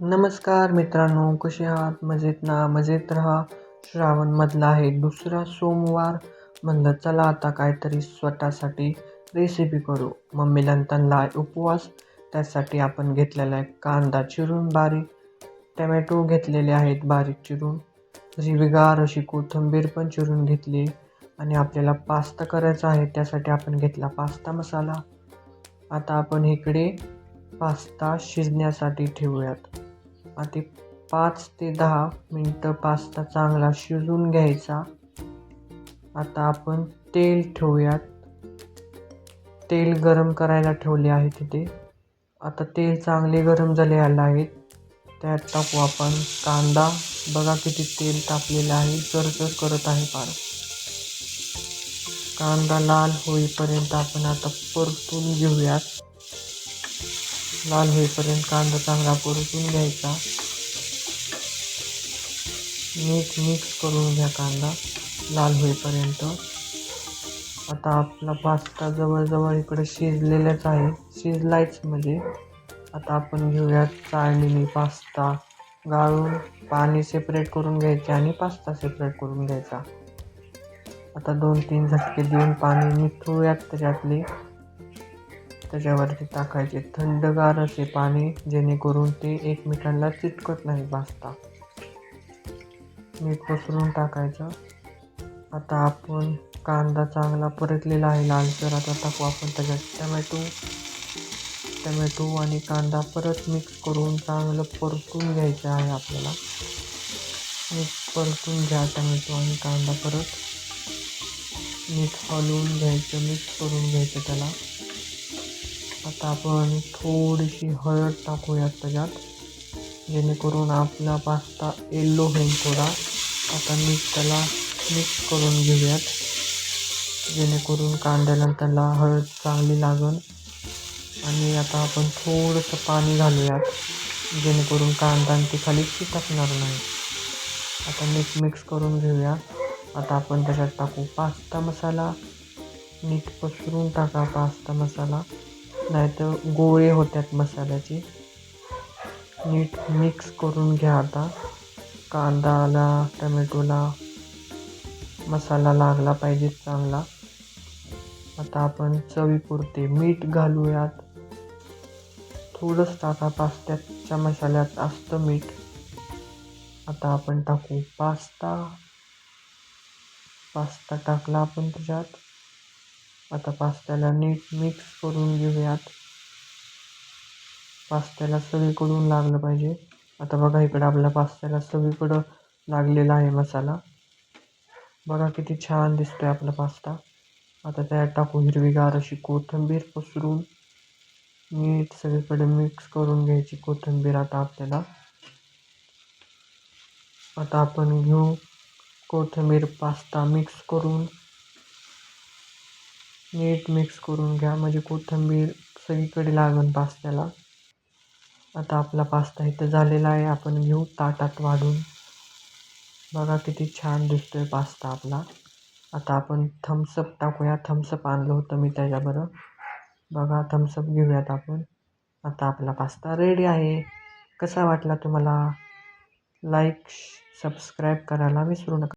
नमस्कार मित्रांनो कसे आहात? मजेत ना? मजेत राहा. श्रावणमधला आहे दुसरा सोमवार म्हणलं चला आता काहीतरी स्वतःसाठी रेसिपी करू. मम्मीला त्यांना उपवास त्यासाठी आपण घेतलेला आहे कांदा चिरून बारीक टमॅटो घेतलेले आहेत बारीक चिरून. हिरवीगार अशी कोथिंबीर पण चिरून घेतली आणि आपल्याला पास्ता करायचा आहे त्यासाठी आपण घेतला पास्ता मसाला. आता आपण इकडे पास्ता शिजण्यासाठी ठेवूयात. आधी पाच ते दहा मिनटं पास्ता चांगला शिजून घ्यायचा. आता आपण तेल ठेवूयात. तेल गरम करायला ठेवले आहे तिथे. आता तेल चांगले गरम झाले आलं आहेत त्यात टाकू आपण कांदा. बघा किती तेल तापलेलं आहे. चरचर करत आहे फार. कांदा लाल होईपर्यंत आपण आता परतून घेऊयात. लाल होईपर्यंत कांदा चांगला परतून घ्यायचा. मीठ मिक्स करून घ्या कांदा लाल होईपर्यंत. आता आपला पास्ता जवळजवळ इकडे शिजलेलाच आहे. शिजलायच म्हणजे आता आपण घेऊयात चाळणीने पास्ता गाळून पाणी सेपरेट करून घ्यायचे आणि पास्ता सेपरेट करून घ्यायचा. आता दोन तीन झटके देऊन पाणी निथळूयात त्याच्यातले. त्याच्यावरती टाकायचे. थंडगार असे पाणी जेणेकरून ते एकमेकांना चिटकत नाही पास्ता मीठ पसरून टाकायचं. आता आपण कांदा चांगला परतलेला आहे लालसर आता टाकू आपण त्याच्यात टमॅटो. टमॅटो आणि कांदा परत मिक्स करून चांगलं परतून घ्यायचं आहे आपल्याला. मीठ परतून घ्या टमॅटो आणि कांदा परत. मीठ हलवून घ्यायचं मिक्स करून घ्यायचं त्याला. आता आपण थोडीशी हळद टाकूयात त्याच्यात. जेणेकरून आपला पास्ता येल्लो होईल थोडा. आता मीठ त्याला मिक्स करून घेऊयात. जेणेकरून कांद्याला त्याला हळद चांगली लागेल. आणि आता आपण थोडंसं पाणी घालूयात. जेणेकरून कांदा आणि ते खाली चिटकणार नाही. आता मीठ मिक्स करून घेऊया. आता आपण त्याच्यात टाकू पास्ता मसाला. नीट पसरून टाका पास्ता मसाला. नाहीतर गोळे होत्यात मसाल्याची. नीट मिक्स करून घ्या आता. कांदाला टमॅटोला मसाला लागला पाहिजे चांगला. आता आपण चवीपुरते मीठ घालूयात. थोडंच टाका पास्त्याच्या मसाल्यात असतं मीठ. आता आपण टाकू पास्ता. पास्ता टाकला आपण त्याच्यात. आता पास्त्याला नीट मिक्स करून घेऊयात. पास्त्याला सगळीकडून लागलं पाहिजे. आता बघा इकडं आपल्या पास्त्याला सगळीकडं लागलेला आहे मसाला. बघा किती छान दिसतोय आपला पास्ता. आता त्यात टाकू हिरवीगार अशी कोथिंबीर पसरून नीट सगळीकडे मिक्स करून घ्यायची कोथिंबीर आता आपल्याला. आता आपण घेऊ कोथिंबीर पास्ता मिक्स करून. नीट मिक्स करून घ्या. म्हणजे कोथिंबीर सगळीकडे लागेल पास्त्याला. आता आपला पास्ता इथं झालेला आहे. आपण घेऊ ताटात वाढून. बघा किती छान दिसतोय पास्ता आपला. आता आपण थम्सअप टाकूया. थम्सअप आणलं होतं मी त्याच्याबरोबर. बघा थम्सअप घेऊयात आपण. आता आपला पास्ता रेडी आहे. कसा वाटला तुम्हाला? लाईक सबस्क्राईब करायला विसरू नका.